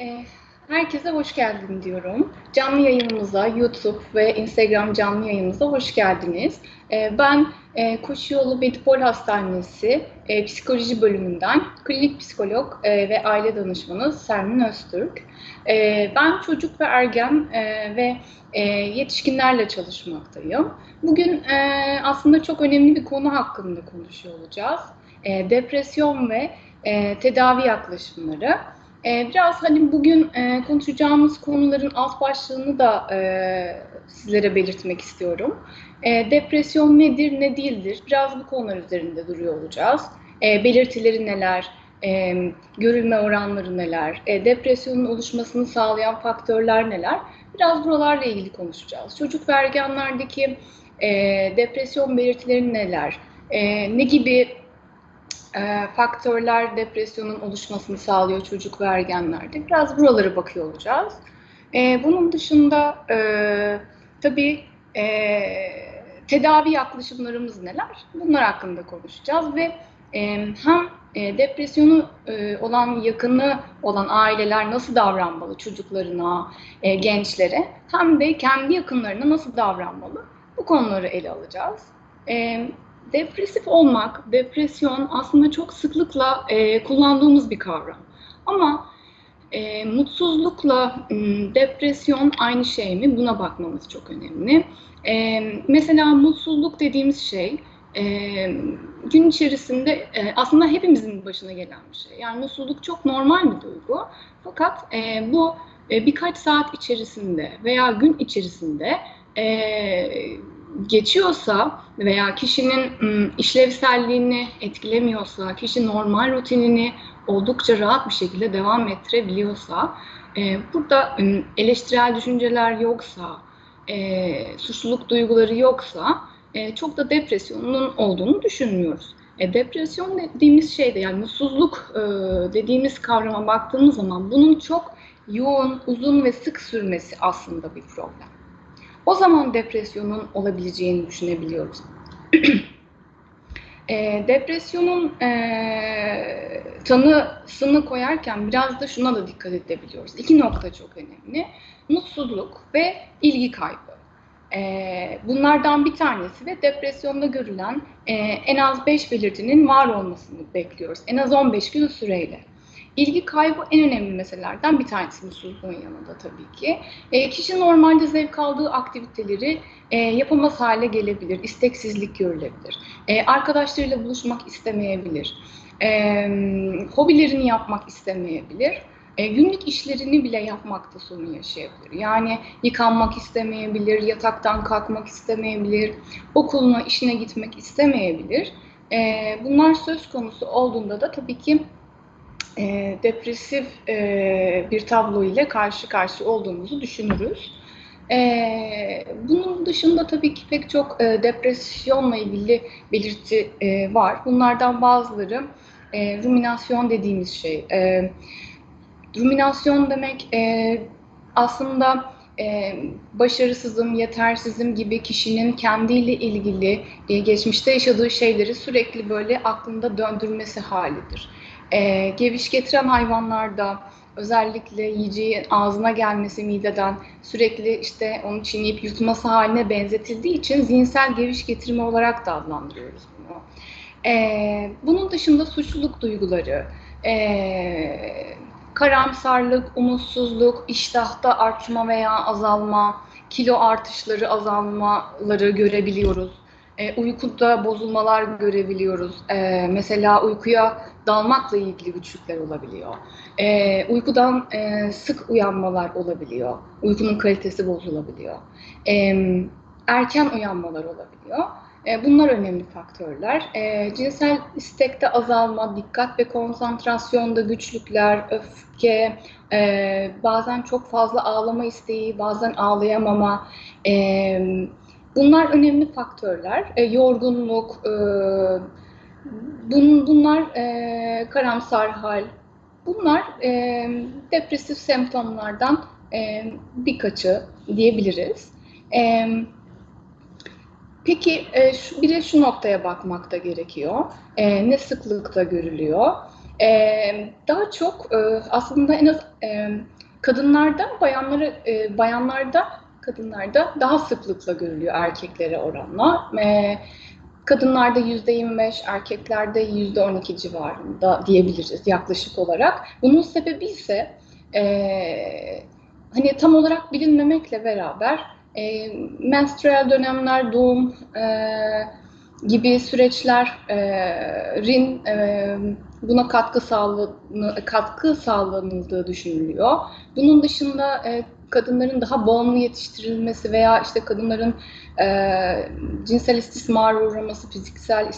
E, herkese hoş geldin diyorum. Canlı yayınımıza, YouTube ve Instagram canlı yayınımıza hoş geldiniz. E, ben e, Koşu Yolu Medipol Hastanesi Psikoloji Bölümünden klinik psikolog ve aile danışmanı Sermin Öztürk. Ben çocuk ve ergen ve yetişkinlerle çalışmaktayım. Bugün aslında çok önemli bir konu hakkında konuşuyor olacağız. Depresyon ve tedavi yaklaşımları. E, biraz hani bugün e, konuşacağımız konuların alt başlığını da e, sizlere belirtmek istiyorum. E, depresyon nedir, ne değildir? Biraz bu konular üzerinde duruyor olacağız. E, belirtileri neler, görülme oranları neler, depresyonun oluşmasını sağlayan faktörler neler? Biraz buralarla ilgili konuşacağız. Çocuk ve ergenlerdeki depresyon belirtileri neler? Ne gibi e, faktörler depresyonun oluşmasını sağlıyor çocuk ve ergenlerde? Biraz buralara bakıyor olacağız. E, bunun dışında e, tabii e, tedavi yaklaşımlarımız neler? Bunlar hakkında konuşacağız ve e, hem e, depresyonu e, olan yakını olan aileler nasıl davranmalı çocuklarına, e, gençlere hem de kendi yakınlarına nasıl davranmalı bu konuları ele alacağız. E, depresif olmak, depresyon aslında çok sıklıkla e, kullandığımız bir kavram. Ama e, mutsuzlukla depresyon aynı şey mi? Buna bakmamız çok önemli. E, mesela mutsuzluk dediğimiz şey e, gün içerisinde e, aslında hepimizin başına gelen bir şey. Yani mutsuzluk çok normal bir duygu. Fakat e, bu e, birkaç saat içerisinde veya gün içerisinde e, geçiyorsa veya kişinin işlevselliğini etkilemiyorsa, kişi normal rutinini oldukça rahat bir şekilde devam ettirebiliyorsa, burada eleştirel düşünceler yoksa, suçluluk duyguları yoksa çok da depresyonun olduğunu düşünmüyoruz. E, depresyon dediğimiz şeyde yani mutsuzluk dediğimiz kavrama baktığımız zaman bunun çok yoğun, uzun ve sık sürmesi aslında bir problem. O zaman depresyonun olabileceğini düşünebiliyoruz. e, depresyonun e, tanısını koyarken biraz da şuna da dikkat edebiliyoruz. İki nokta çok önemli. Mutsuzluk ve ilgi kaybı. E, bunlardan bir tanesi ve depresyonda görülen e, en az 5 belirtinin var olmasını bekliyoruz. En az 15 gün süreyle. İlgi kaybı en önemli meselelerden bir tanesi mutsuzluğun yanında tabii ki. E, kişi normalde zevk aldığı aktiviteleri e, yapamaz hale gelebilir, isteksizlik görülebilir. E, arkadaşlarıyla buluşmak istemeyebilir, e, hobilerini yapmak istemeyebilir. E, günlük işlerini bile yapmakta sorun yaşayabilir. Yani yıkanmak istemeyebilir, yataktan kalkmak istemeyebilir, okuluna, işine gitmek istemeyebilir. E, bunlar söz konusu olduğunda da tabii ki e, depresif e, bir tablo ile karşı karşı olduğumuzu düşünürüz. E, bunun dışında tabii ki pek çok e, depresyonla ilgili belirti e, var. Bunlardan bazıları e, ruminasyon dediğimiz şey. E, ruminasyon demek e, aslında e, başarısızım, yetersizim gibi kişinin kendiyle ilgili e, geçmişte yaşadığı şeyleri sürekli böyle aklında döndürmesi halidir. E, geviş getiren hayvanlarda özellikle yiyeceği ağzına gelmesi mideden sürekli işte onu çiğneyip yutması haline benzetildiği için zihinsel geviş getirme olarak da adlandırıyoruz bunu. E, bunun dışında suçluluk duyguları, e, karamsarlık, umutsuzluk, iştahta artma veya azalma, kilo artışları, azalmaları görebiliyoruz. E, uykuda bozulmalar görebiliyoruz. E, mesela uykuya dalmakla ilgili güçlükler olabiliyor. E, uykudan e, sık uyanmalar olabiliyor. Uykunun kalitesi bozulabiliyor. E, erken uyanmalar olabiliyor. E, bunlar önemli faktörler. E, cinsel istekte azalma, dikkat ve konsantrasyonda güçlükler, öfke, e, bazen çok fazla ağlama isteği, bazen ağlayamama, e, bunlar önemli faktörler. E, yorgunluk, e, bun, bunlar e, karamsar hal, bunlar e, depresif semptomlardan e, birkaçı diyebiliriz. Evet. Peki e, şu, bir de şu noktaya bakmak da gerekiyor. E, ne sıklıkta görülüyor? Ee, daha çok e, aslında en az e, kadınlarda, bayanları, e, bayanlarda, kadınlarda daha sıklıkla görülüyor erkeklere oranla. E, kadınlarda %25, erkeklerde %12 civarında diyebiliriz yaklaşık olarak. Bunun sebebi ise e, hani tam olarak bilinmemekle beraber e, menstrual dönemler, doğum e, gibi süreçlerin e, buna katkı sağlanı, katkı sağlanıldığı düşünülüyor. Bunun dışında e, kadınların daha bağımlı yetiştirilmesi veya işte kadınların e, cinsel istismara uğraması, fiziksel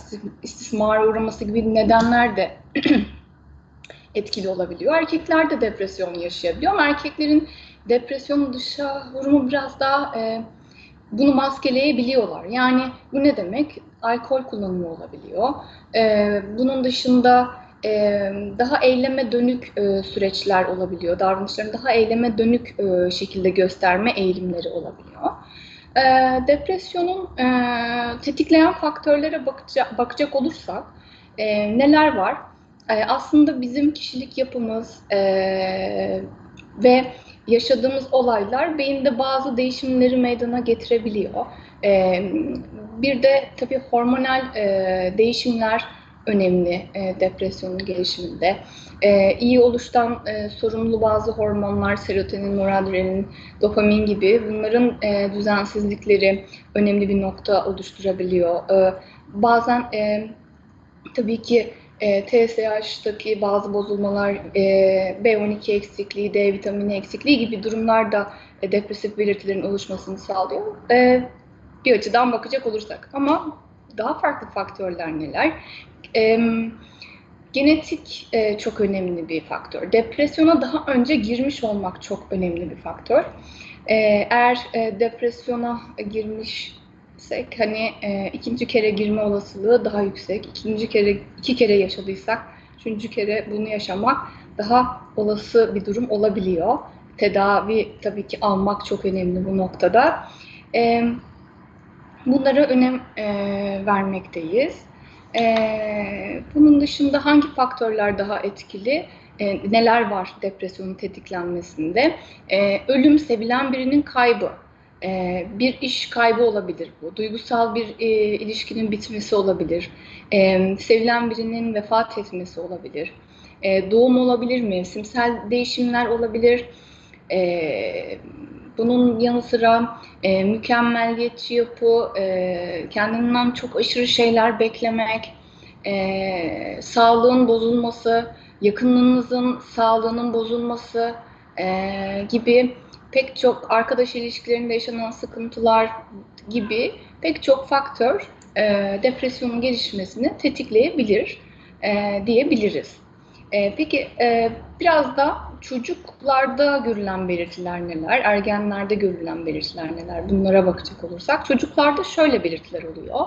istismara uğraması gibi nedenler de etkili olabiliyor. Erkekler de depresyon yaşayabiliyor ama erkeklerin depresyonun dışa vurumu biraz daha e, bunu maskeleyebiliyorlar. Yani bu ne demek? Alkol kullanımı olabiliyor. E, bunun dışında e, daha eyleme dönük e, süreçler olabiliyor. Davranışların daha eyleme dönük e, şekilde gösterme eğilimleri olabiliyor. E, depresyonun e, tetikleyen faktörlere bakacak, bakacak olursak e, neler var? E, aslında bizim kişilik yapımız e, ve yaşadığımız olaylar beyinde bazı değişimleri meydana getirebiliyor. E, bir de tabii hormonal e, değişimler önemli e, depresyonun gelişiminde. E, iyi oluştan e, sorumlu bazı hormonlar, serotonin, noradrenalin, dopamin gibi bunların e, düzensizlikleri önemli bir nokta oluşturabiliyor. E, bazen e, tabii ki e, TSH'taki bazı bozulmalar, e, B12 eksikliği, D vitamini eksikliği gibi durumlar da e, depresif belirtilerin oluşmasını sağlıyor. E, bir açıdan bakacak olursak. Ama daha farklı faktörler neler? E, genetik e, çok önemli bir faktör. Depresyona daha önce girmiş olmak çok önemli bir faktör. E, eğer e, depresyona girmişsek hani e, ikinci kere girme olasılığı daha yüksek. İkinci kere iki kere yaşadıysak üçüncü kere bunu yaşamak daha olası bir durum olabiliyor. Tedavi tabii ki almak çok önemli bu noktada. E, bunlara önem e, vermekteyiz. Ee, bunun dışında hangi faktörler daha etkili? Ee, neler var depresyonun tetiklenmesinde? Ee, ölüm, sevilen birinin kaybı. Ee, bir iş kaybı olabilir bu. Duygusal bir e, ilişkinin bitmesi olabilir. Ee, sevilen birinin vefat etmesi olabilir. Ee, doğum olabilir, mevsimsel değişimler olabilir. Ee, bunun yanı sıra e, mükemmelliyetçi yapı, e, kendinden çok aşırı şeyler beklemek, e, sağlığın bozulması, yakınınızın sağlığının bozulması e, gibi pek çok arkadaş ilişkilerinde yaşanan sıkıntılar gibi pek çok faktör e, depresyonun gelişmesini tetikleyebilir e, diyebiliriz. E, peki e, biraz da çocuklarda görülen belirtiler neler, ergenlerde görülen belirtiler neler? Bunlara bakacak olursak çocuklarda şöyle belirtiler oluyor.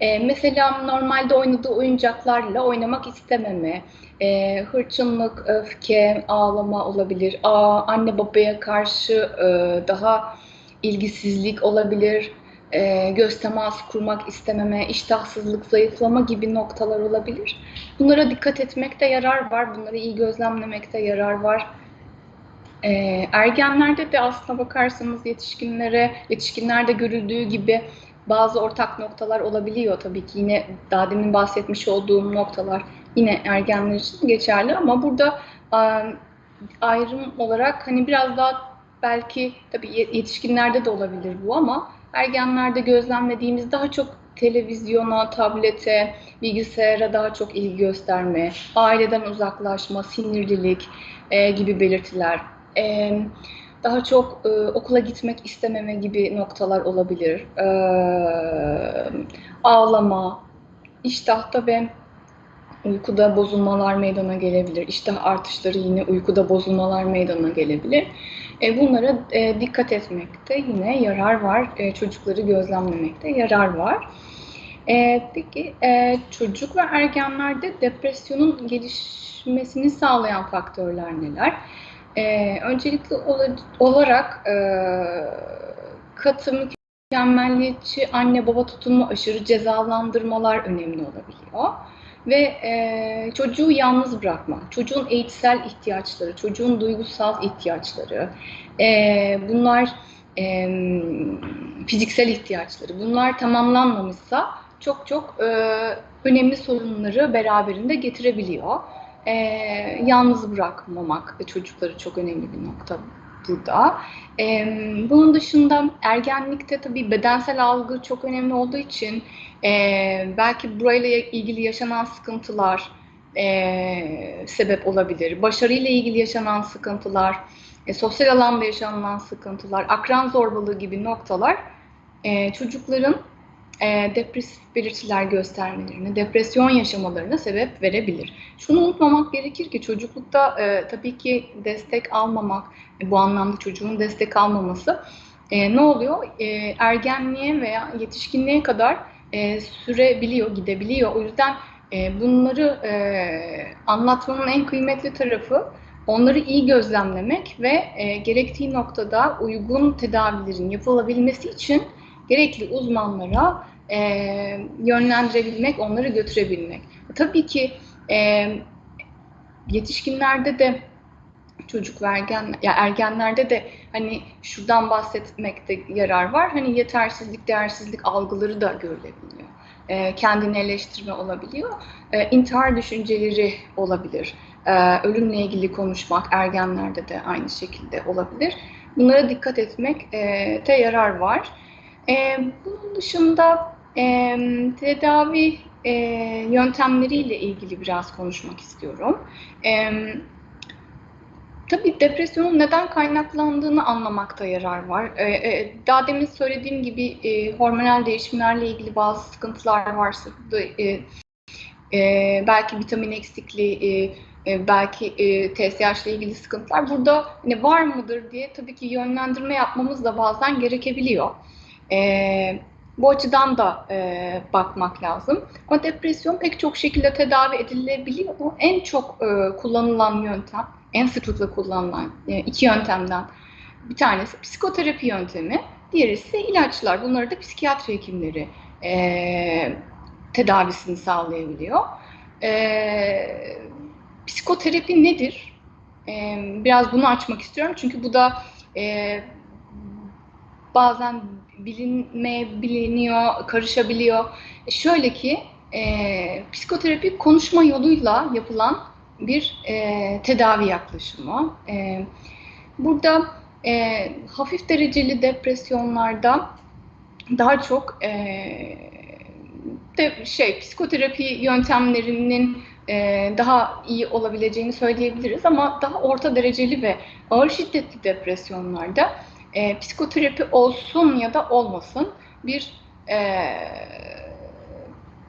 E, mesela normalde oynadığı oyuncaklarla oynamak istememe, e, hırçınlık, öfke, ağlama olabilir, Aa, anne babaya karşı e, daha ilgisizlik olabilir, e, göz teması kurmak istememe, iştahsızlık, zayıflama gibi noktalar olabilir. Bunlara dikkat etmekte yarar var, bunları iyi gözlemlemekte yarar var. E, ergenlerde de aslına bakarsanız yetişkinlere, yetişkinlerde görüldüğü gibi bazı ortak noktalar olabiliyor tabii ki yine daha demin bahsetmiş olduğum noktalar yine ergenler için geçerli ama burada ayrım olarak hani biraz daha belki tabii yetişkinlerde de olabilir bu ama ergenlerde gözlemlediğimiz daha çok televizyona, tablete, bilgisayara daha çok ilgi gösterme, aileden uzaklaşma, sinirlilik e, gibi belirtiler. E, daha çok e, okula gitmek istememe gibi noktalar olabilir. E, ağlama, iştahta ve uykuda bozulmalar meydana gelebilir. İştah artışları yine uykuda bozulmalar meydana gelebilir. E, bunlara e, dikkat etmekte yine yarar var. E, çocukları gözlemlemekte yarar var. E, peki e, çocuk ve ergenlerde depresyonun gelişmesini sağlayan faktörler neler? E, öncelikli olarak e, katı mükemmelliyetçi anne baba tutumu aşırı cezalandırmalar önemli olabiliyor. Ve e, çocuğu yalnız bırakma, çocuğun eğitsel ihtiyaçları, çocuğun duygusal ihtiyaçları, e, bunlar e, fiziksel ihtiyaçları, bunlar tamamlanmamışsa çok çok e, önemli sorunları beraberinde getirebiliyor. E, yalnız bırakmamak çocukları çok önemli bir nokta burada. E, bunun dışında ergenlikte tabii bedensel algı çok önemli olduğu için e, belki burayla ilgili yaşanan sıkıntılar e, sebep olabilir. Başarıyla ilgili yaşanan sıkıntılar, e, sosyal alanda yaşanılan sıkıntılar, akran zorbalığı gibi noktalar e, çocukların e, depresif belirtiler göstermelerine, depresyon yaşamalarına sebep verebilir. Şunu unutmamak gerekir ki çocuklukta e, tabii ki destek almamak, bu anlamda çocuğun destek almaması e, ne oluyor? E, ergenliğe veya yetişkinliğe kadar e, sürebiliyor, gidebiliyor. O yüzden e, bunları e, anlatmanın en kıymetli tarafı onları iyi gözlemlemek ve e, gerektiği noktada uygun tedavilerin yapılabilmesi için gerekli uzmanlara e, yönlendirebilmek, onları götürebilmek. Tabii ki e, yetişkinlerde de çocuk ve ergen, ya ergenlerde de hani şuradan bahsetmekte yarar var. Hani yetersizlik, değersizlik algıları da görülebiliyor. E, kendini eleştirme olabiliyor. E, intihar düşünceleri olabilir. E, ölümle ilgili konuşmak ergenlerde de aynı şekilde olabilir. Bunlara dikkat etmekte yarar var. E, bunun dışında e, tedavi e, yöntemleriyle ilgili biraz konuşmak istiyorum. E, tabii depresyonun neden kaynaklandığını anlamakta yarar var. E, e, daha demin söylediğim gibi e, hormonal değişimlerle ilgili bazı sıkıntılar varsa, e, e, belki vitamin eksikliği, e, e, belki e, TSH ile ilgili sıkıntılar burada hani var mıdır diye tabii ki yönlendirme yapmamız da bazen gerekebiliyor. E, bu açıdan da e, bakmak lazım. Ama depresyon pek çok şekilde tedavi edilebiliyor. Bu en çok e, kullanılan yöntem, en sıklıkla kullanılan e, iki yöntemden bir tanesi psikoterapi yöntemi, diğeri ise ilaçlar. Bunları da psikiyatri hekimleri e, tedavisini sağlayabiliyor. E, psikoterapi nedir? E, biraz bunu açmak istiyorum çünkü bu da e, bazen bilinmeyebiliyor, karışabiliyor. E şöyle ki e, psikoterapi konuşma yoluyla yapılan bir e, tedavi yaklaşımı. E, burada e, hafif dereceli depresyonlarda daha çok e, de şey psikoterapi yöntemlerinin e, daha iyi olabileceğini söyleyebiliriz ama daha orta dereceli ve ağır şiddetli depresyonlarda e, psikoterapi olsun ya da olmasın bir e,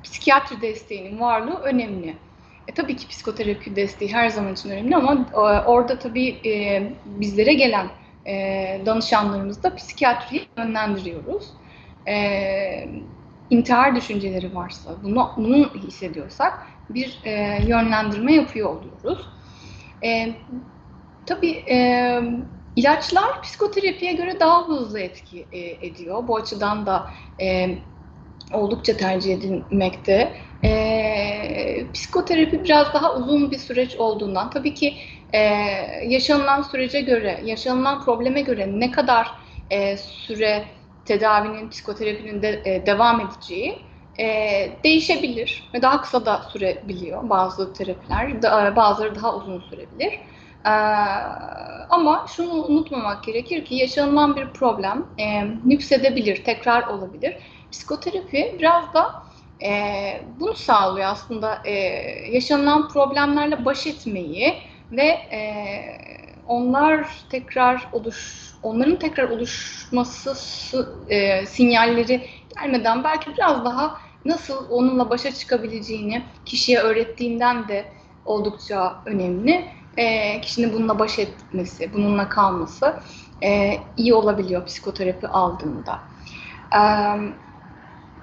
psikiyatri desteğinin varlığı önemli. E, tabii ki psikoterapi desteği her zaman için önemli ama e, orada tabii e, bizlere gelen e, danışanlarımızda psikiyatriyi yönlendiriyoruz. E, intihar düşünceleri varsa, bunu, bunu hissediyorsak bir e, yönlendirme yapıyor oluyoruz. E, tabii e, İlaçlar psikoterapiye göre daha hızlı etki e, ediyor. Bu açıdan da e, oldukça tercih edilmekte. E, psikoterapi biraz daha uzun bir süreç olduğundan tabii ki e, yaşanılan sürece göre, yaşanılan probleme göre ne kadar e, süre tedavinin, psikoterapinin de, e, devam edeceği e, değişebilir ve daha kısa da sürebiliyor bazı terapiler, da, bazıları daha uzun sürebilir. Ee, ama şunu unutmamak gerekir ki yaşanılan bir problem e, nüksedebilir, tekrar olabilir. Psikoterapi biraz da e, bunu sağlıyor aslında e, yaşanılan problemlerle baş etmeyi ve e, onlar tekrar oluş, onların tekrar oluşması e, sinyalleri gelmeden belki biraz daha nasıl onunla başa çıkabileceğini kişiye öğrettiğinden de oldukça önemli e, kişinin bununla baş etmesi, bununla kalması e, iyi olabiliyor psikoterapi aldığında. E,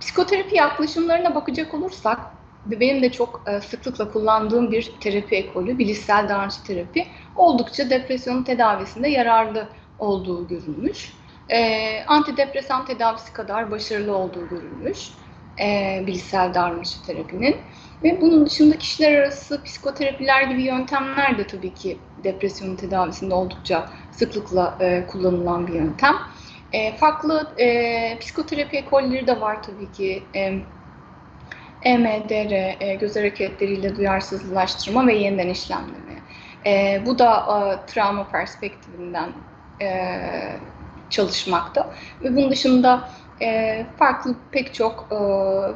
psikoterapi yaklaşımlarına bakacak olursak, benim de çok e, sıklıkla kullandığım bir terapi ekolü, bilişsel davranış terapi, oldukça depresyonun tedavisinde yararlı olduğu görülmüş. E, antidepresan tedavisi kadar başarılı olduğu görülmüş. e, bilişsel davranış terapinin. Ve bunun dışında kişiler arası psikoterapiler gibi yöntemler de tabii ki depresyon tedavisinde oldukça sıklıkla e, kullanılan bir yöntem. E, farklı e, psikoterapi ekolleri de var tabii ki. E, EMDR, e, göz hareketleriyle duyarsızlaştırma ve yeniden işlemleme. E, bu da e, travma perspektifinden e, çalışmakta. Ve bunun dışında e, farklı pek çok e,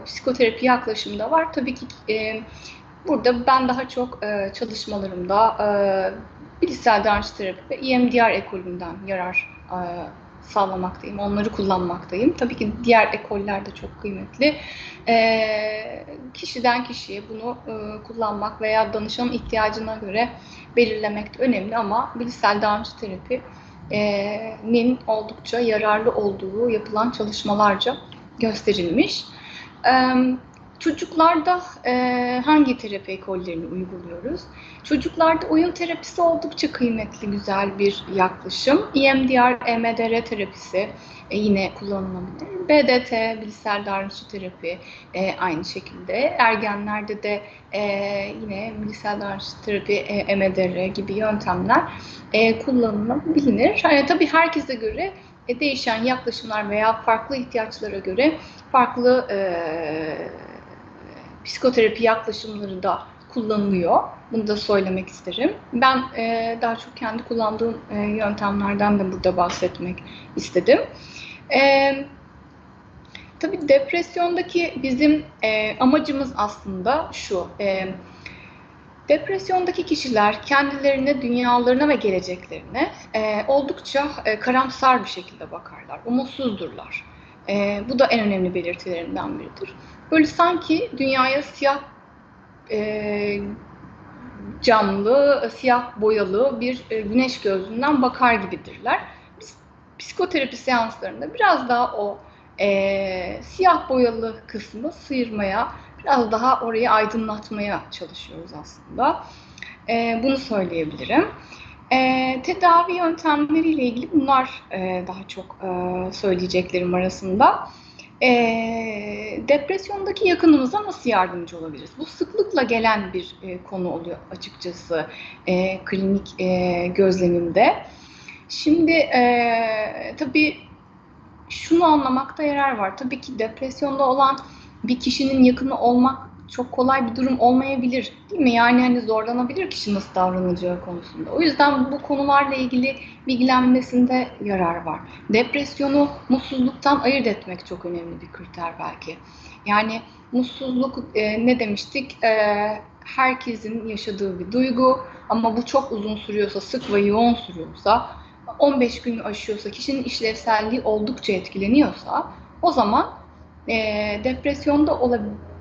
psikoterapi yaklaşımı da var. Tabii ki e, burada ben daha çok e, çalışmalarımda e, bilişsel davranış terapi ve EMDR ekolünden yarar e, sağlamaktayım, onları kullanmaktayım. Tabii ki diğer ekoller de çok kıymetli. E, kişiden kişiye bunu e, kullanmak veya danışan ihtiyacına göre belirlemek de önemli ama bilişsel davranış terapi nin oldukça yararlı olduğu yapılan çalışmalarca gösterilmiş. Çocuklarda hangi terapi ekollerini uyguluyoruz? Çocuklarda oyun terapisi oldukça kıymetli, güzel bir yaklaşım. EMDR, EMDR terapisi e, yine kullanılabilir. BDT, bilişsel davranışçı terapi e, aynı şekilde. Ergenlerde de e, yine bilişsel davranışçı terapi, e, EMDR gibi yöntemler e, kullanılabilir. Yani, tabii herkese göre e, değişen yaklaşımlar veya farklı ihtiyaçlara göre farklı e, psikoterapi yaklaşımları da kullanılıyor. Bunu da söylemek isterim. Ben e, daha çok kendi kullandığım e, yöntemlerden de burada bahsetmek istedim. E, tabii depresyondaki bizim e, amacımız aslında şu. E, depresyondaki kişiler kendilerine, dünyalarına ve geleceklerine e, oldukça e, karamsar bir şekilde bakarlar. Umutsuzdurlar. E, bu da en önemli belirtilerinden biridir. Böyle sanki dünyaya siyah e, camlı, siyah boyalı bir e, güneş gözlüğünden bakar gibidirler. Biz psikoterapi seanslarında biraz daha o e, siyah boyalı kısmı sıyırmaya, biraz daha orayı aydınlatmaya çalışıyoruz aslında. E, bunu söyleyebilirim. E, tedavi yöntemleriyle ilgili bunlar e, daha çok e, söyleyeceklerim arasında. E, depresyondaki yakınımıza nasıl yardımcı olabiliriz? Bu sıklıkla gelen bir e, konu oluyor açıkçası e, klinik e, gözlemimde. Şimdi e, tabii şunu anlamakta yarar var. Tabii ki depresyonda olan bir kişinin yakını olmak çok kolay bir durum olmayabilir değil mi? Yani hani zorlanabilir kişi nasıl davranacağı konusunda. O yüzden bu konularla ilgili bilgilenmesinde yarar var. Depresyonu mutsuzluktan ayırt etmek çok önemli bir kriter belki. Yani mutsuzluk e, ne demiştik? E, herkesin yaşadığı bir duygu ama bu çok uzun sürüyorsa, sık ve yoğun sürüyorsa, 15 gün aşıyorsa, kişinin işlevselliği oldukça etkileniyorsa o zaman e, depresyonda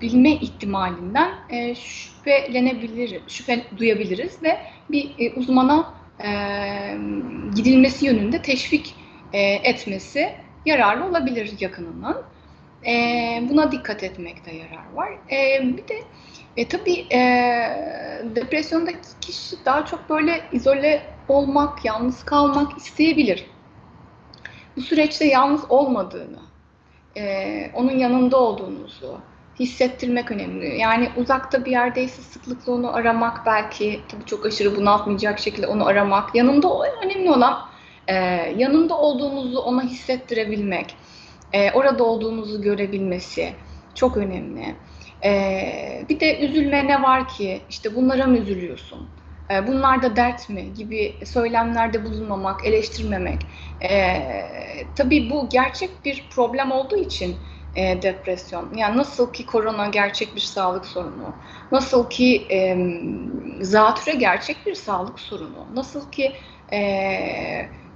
olabilme ihtimalinden e, şüphelenebilir, şüphe duyabiliriz ve bir e, uzmana e, gidilmesi yönünde teşvik e, etmesi yararlı olabilir yakınının. E, buna dikkat etmekte yarar var. E, bir de e, tabii e, depresyondaki kişi daha çok böyle izole olmak, yalnız kalmak isteyebilir. Bu süreçte yalnız olmadığını, e, onun yanında olduğunuzu hissettirmek önemli. Yani uzakta bir yerdeyse sıklıkla onu aramak belki tabii çok aşırı bunaltmayacak şekilde onu aramak. Yanında o önemli olan e, yanında olduğunuzu ona hissettirebilmek, e, orada olduğunuzu görebilmesi çok önemli. E, bir de üzülme ne var ki işte bunlara mı üzülüyorsun? E, bunlar da dert mi gibi söylemlerde bulunmamak, eleştirmemek. E, tabii bu gerçek bir problem olduğu için e, depresyon. Yani nasıl ki korona gerçek bir sağlık sorunu, nasıl ki e, zatüre gerçek bir sağlık sorunu, nasıl ki e,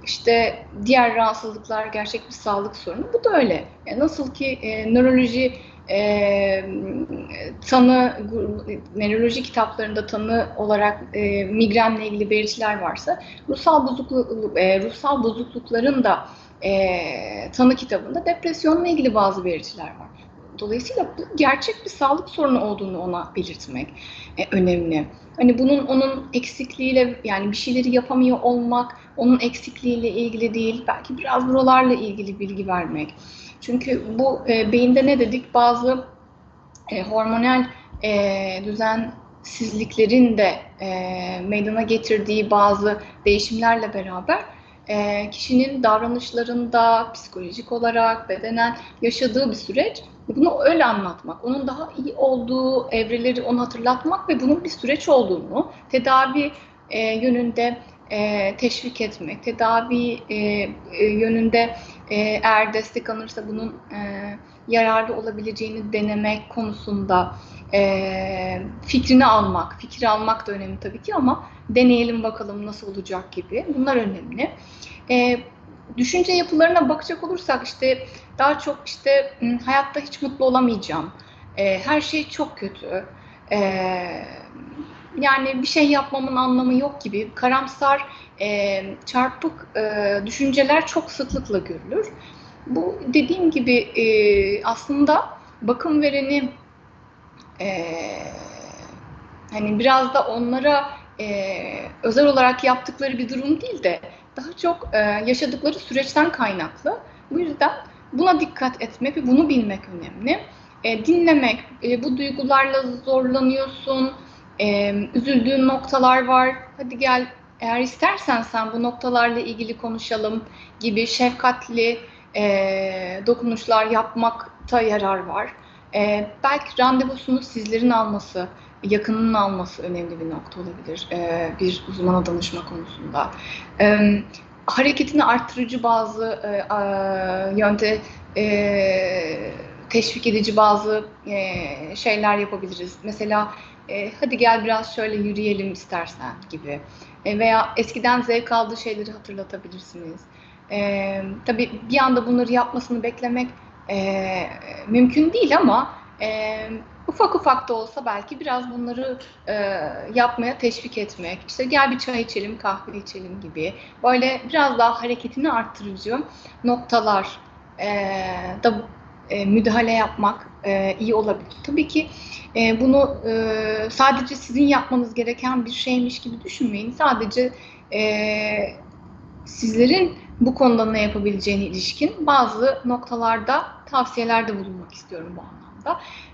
işte diğer rahatsızlıklar gerçek bir sağlık sorunu. Bu da öyle. Yani nasıl ki e, nöroloji e, tanı, nöroloji kitaplarında tanı olarak e, migrenle ilgili belirtiler varsa, ruhsal bozukluk, e, ruhsal bozuklukların da e, tanı kitabında depresyonla ilgili bazı belirtiler var. Dolayısıyla bu gerçek bir sağlık sorunu olduğunu ona belirtmek e, önemli. Hani bunun onun eksikliğiyle yani bir şeyleri yapamıyor olmak, onun eksikliğiyle ilgili değil, belki biraz buralarla ilgili bilgi vermek. Çünkü bu e, beyinde ne dedik? Bazı e, hormonal e, düzensizliklerin de e, meydana getirdiği bazı değişimlerle beraber e, kişinin davranışlarında psikolojik olarak bedenen yaşadığı bir süreç. Bunu öyle anlatmak, onun daha iyi olduğu evreleri onu hatırlatmak ve bunun bir süreç olduğunu, tedavi e, yönünde e, teşvik etmek, tedavi e, e, yönünde e, eğer destek alınırsa bunun e, yararlı olabileceğini denemek konusunda e, fikrini almak, fikir almak da önemli tabii ki ama deneyelim bakalım nasıl olacak gibi bunlar önemli. E, düşünce yapılarına bakacak olursak işte daha çok işte hayatta hiç mutlu olamayacağım, e, her şey çok kötü, e, yani bir şey yapmamın anlamı yok gibi karamsar, e, çarpık e, düşünceler çok sıklıkla görülür. Bu dediğim gibi e, aslında bakım vereni e, hani biraz da onlara e, özel olarak yaptıkları bir durum değil de daha çok e, yaşadıkları süreçten kaynaklı. Bu yüzden buna dikkat etmek ve bunu bilmek önemli. E, dinlemek, e, bu duygularla zorlanıyorsun, e, üzüldüğün noktalar var. Hadi gel eğer istersen sen bu noktalarla ilgili konuşalım gibi şefkatli e, dokunuşlar yapmakta yarar var. E, belki randevusunu sizlerin alması, yakınının alması önemli bir nokta olabilir e, bir uzmana danışma konusunda. E, hareketini arttırıcı bazı e, e, yönte e, teşvik edici bazı e, şeyler yapabiliriz. Mesela e, hadi gel biraz şöyle yürüyelim istersen gibi. E, veya eskiden zevk aldığı şeyleri hatırlatabilirsiniz. E, tabii bir anda bunları yapmasını beklemek e, mümkün değil ama e, ufak ufak da olsa belki biraz bunları e, yapmaya teşvik etmek. İşte gel bir çay içelim, kahve içelim gibi. Böyle biraz daha hareketini arttırıcı noktalar e, da e, müdahale yapmak e, iyi olabilir. Tabii ki e, bunu e, sadece sizin yapmanız gereken bir şeymiş gibi düşünmeyin. Sadece e, sizlerin bu konuda ne yapabileceğine ilişkin bazı noktalarda tavsiyelerde bulunmak istiyorum bu anlamda.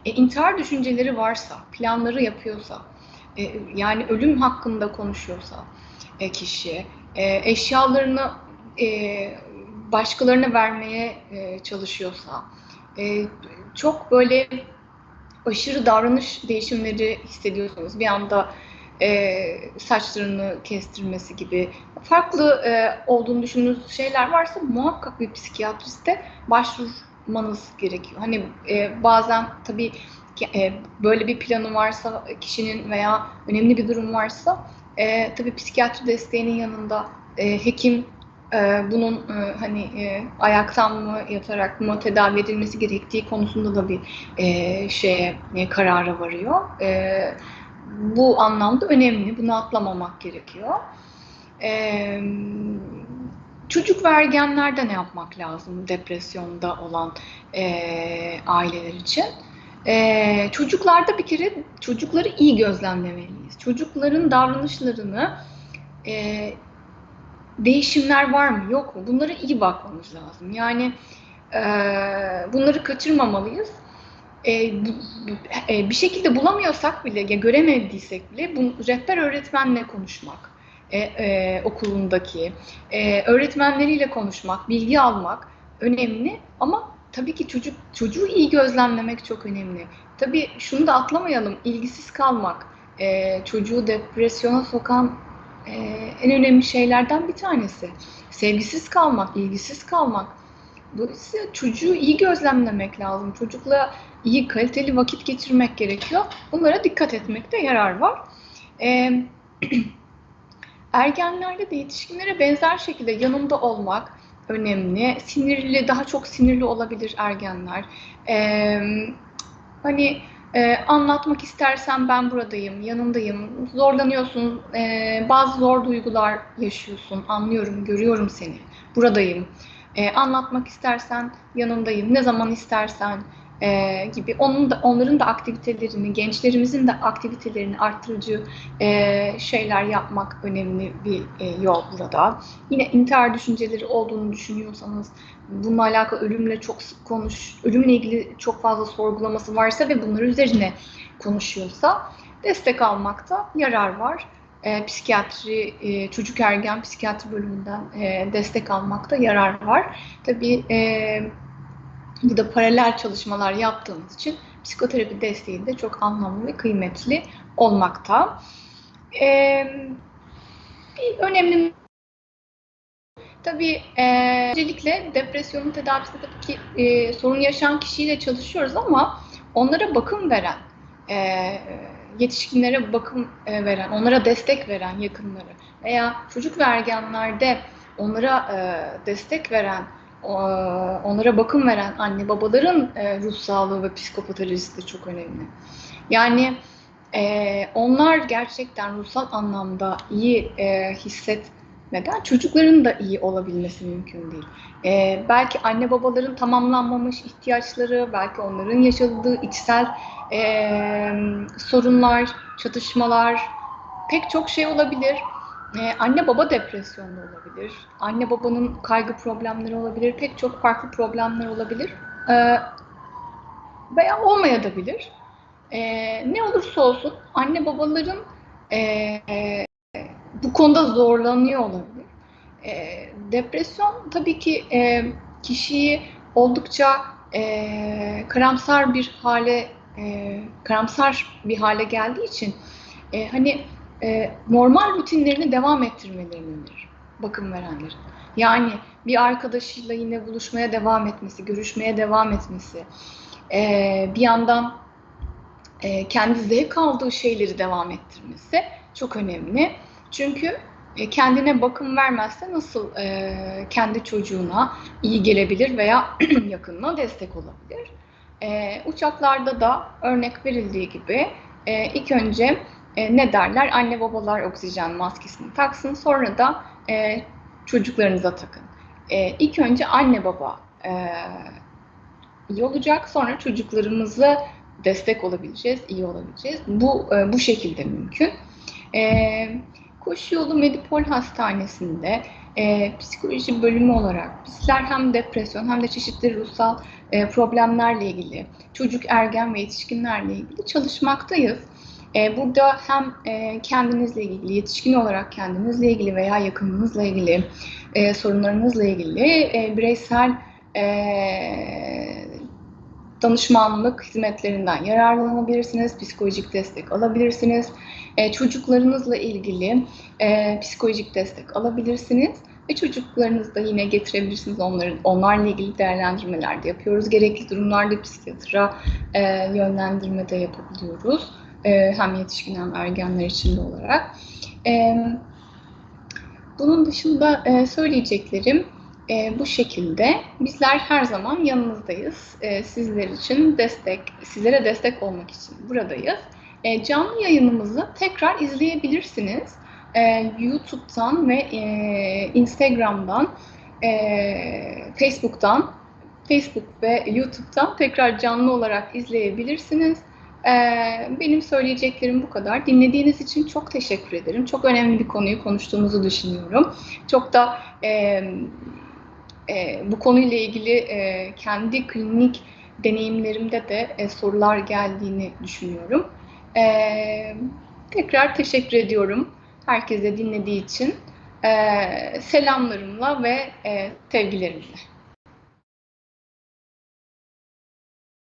E, intihar düşünceleri varsa, planları yapıyorsa, e, yani ölüm hakkında konuşuyorsa e, kişi, e, eşyalarını e, başkalarına vermeye e, çalışıyorsa, e, çok böyle aşırı davranış değişimleri hissediyorsunuz. Bir anda e, saçlarını kestirmesi gibi farklı e, olduğunu düşündüğünüz şeyler varsa muhakkak bir psikiyatriste başvurmanız gerekiyor. Hani e, bazen tabii e, böyle bir planı varsa kişinin veya önemli bir durum varsa e, tabii psikiyatri desteğinin yanında e, hekim e, bunun e, hani e, ayaktan mı yatarak mı tedavi edilmesi gerektiği konusunda da bir e, şeye e, karara varıyor. E, bu anlamda önemli. Bunu atlamamak gerekiyor. E, çocuk ve ergenlerde ne yapmak lazım depresyonda olan e, aileler için? Ee, çocuklarda bir kere çocukları iyi gözlemlemeliyiz. Çocukların davranışlarını e, değişimler var mı yok mu? Bunlara iyi bakmamız lazım. Yani e, bunları kaçırmamalıyız. E, e, bir şekilde bulamıyorsak bile, ya göremediysek bile bu rehber öğretmenle konuşmak, e, e, okulundaki e, öğretmenleriyle konuşmak, bilgi almak önemli. Ama tabii ki çocuk çocuğu iyi gözlemlemek çok önemli. Tabii şunu da atlamayalım, ilgisiz kalmak, e, çocuğu depresyona sokan e, en önemli şeylerden bir tanesi. Sevgisiz kalmak, ilgisiz kalmak. Dolayısıyla çocuğu iyi gözlemlemek lazım. Çocukla iyi, kaliteli vakit geçirmek gerekiyor. Bunlara dikkat etmekte yarar var. Ee, ergenlerde de yetişkinlere benzer şekilde yanında olmak önemli. Sinirli, daha çok sinirli olabilir ergenler. Ee, hani ee, anlatmak istersen ben buradayım, yanındayım. Zorlanıyorsun, e, bazı zor duygular yaşıyorsun. Anlıyorum, görüyorum seni. Buradayım. E, anlatmak istersen yanındayım. Ne zaman istersen e, gibi onun da onların da aktivitelerini, gençlerimizin de aktivitelerini arttırıcı e, şeyler yapmak önemli bir e, yol burada. Yine intihar düşünceleri olduğunu düşünüyorsanız, bununla alakalı ölümle çok sık konuş, ölümle ilgili çok fazla sorgulaması varsa ve bunlar üzerine konuşuyorsa destek almakta yarar var. E, psikiyatri, e, çocuk ergen psikiyatri bölümünden e, destek almakta yarar var. Tabii e, burada paralel çalışmalar yaptığımız için psikoterapi desteği de çok anlamlı ve kıymetli olmakta. E, bir önemli Tabii e, öncelikle depresyonun tedavisinde tabii ki e, sorun yaşayan kişiyle çalışıyoruz ama onlara bakım veren, e, yetişkinlere bakım e, veren, onlara destek veren yakınları veya çocuk ve ergenlerde onlara e, destek veren, onlara bakım veren anne babaların e, ruh sağlığı ve psikopatolojisi de çok önemli. Yani e, onlar gerçekten ruhsal anlamda iyi e, hissetmeden çocukların da iyi olabilmesi mümkün değil. Belki anne babaların tamamlanmamış ihtiyaçları, belki onların yaşadığı içsel sorunlar, çatışmalar, pek çok şey olabilir. Ee, anne baba depresyonda olabilir. Anne babanın kaygı problemleri olabilir. Pek çok farklı problemler olabilir. Ee, veya olmayabilir. Ee, ne olursa olsun anne babaların e, e, bu konuda zorlanıyor olabilir. E, depresyon tabii ki e, kişiyi oldukça e, karamsar bir hale e, karamsar bir hale geldiği için e, hani e, normal rutinlerini devam ettirmelerini öneririm bakım verenlerin. Yani bir arkadaşıyla yine buluşmaya devam etmesi, görüşmeye devam etmesi, e, bir yandan e, kendi zevk aldığı şeyleri devam ettirmesi çok önemli. Çünkü e, kendine bakım vermezse nasıl e, kendi çocuğuna iyi gelebilir veya yakınına destek olabilir. E, uçaklarda da örnek verildiği gibi e, ilk önce e, ne derler? Anne babalar oksijen maskesini taksın, sonra da e, çocuklarınıza takın. E, ilk önce anne baba e, iyi olacak, sonra çocuklarımıza destek olabileceğiz, iyi olabileceğiz. Bu e, bu şekilde mümkün. E, Koşu Yolu Medipol Hastanesi'nde e, psikoloji bölümü olarak bizler hem depresyon hem de çeşitli ruhsal e, problemlerle ilgili, çocuk, ergen ve yetişkinlerle ilgili çalışmaktayız. E, burada hem e, kendinizle ilgili, yetişkin olarak kendinizle ilgili veya yakınınızla ilgili, e, sorunlarınızla ilgili bireysel danışmanlık hizmetlerinden yararlanabilirsiniz, psikolojik destek alabilirsiniz. Çocuklarınızla ilgili psikolojik destek alabilirsiniz ve çocuklarınızı da yine getirebilirsiniz. Onların, onlarla ilgili değerlendirmeler de yapıyoruz. Gerekli durumlarda psikiyatra e, yönlendirme de yapabiliyoruz. E, hem yetişkin hem ergenler için de olarak. E, bunun dışında e, söyleyeceklerim e, bu şekilde. Bizler her zaman yanınızdayız. E, sizler için destek, sizlere destek olmak için buradayız. E, canlı yayınımızı tekrar izleyebilirsiniz. E, YouTube'dan ve e, Instagram'dan, e, Facebook'tan, Facebook ve YouTube'dan tekrar canlı olarak izleyebilirsiniz. E, benim söyleyeceklerim bu kadar. Dinlediğiniz için çok teşekkür ederim. Çok önemli bir konuyu konuştuğumuzu düşünüyorum. Çok da e, e, bu konuyla ilgili e, kendi klinik deneyimlerimde de e, sorular geldiğini düşünüyorum. E, tekrar teşekkür ediyorum herkese dinlediği için. E, selamlarımla ve e, sevgilerimle.